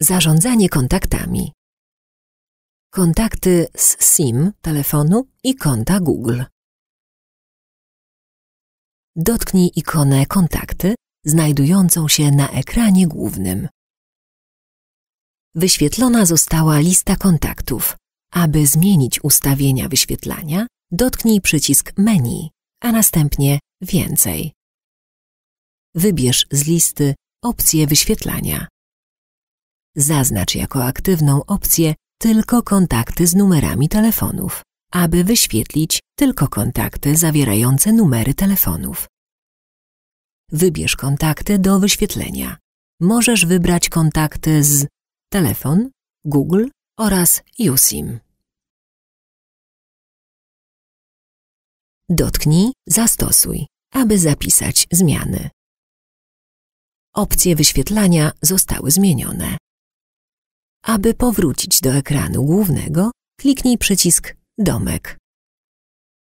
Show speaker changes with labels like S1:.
S1: Zarządzanie kontaktami. Kontakty z SIM telefonu i konta Google. Dotknij ikonę Kontakty znajdującą się na ekranie głównym. Wyświetlona została lista kontaktów. Aby zmienić ustawienia wyświetlania, dotknij przycisk Menu, a następnie Więcej. Wybierz z listy opcję wyświetlania. Zaznacz jako aktywną opcję tylko kontakty z numerami telefonów, aby wyświetlić tylko kontakty zawierające numery telefonów. Wybierz kontakty do wyświetlenia. Możesz wybrać kontakty z telefon, Google oraz USIM. Dotknij Zastosuj, aby zapisać zmiany. Opcje wyświetlania zostały zmienione. Aby powrócić do ekranu głównego, kliknij przycisk Domek.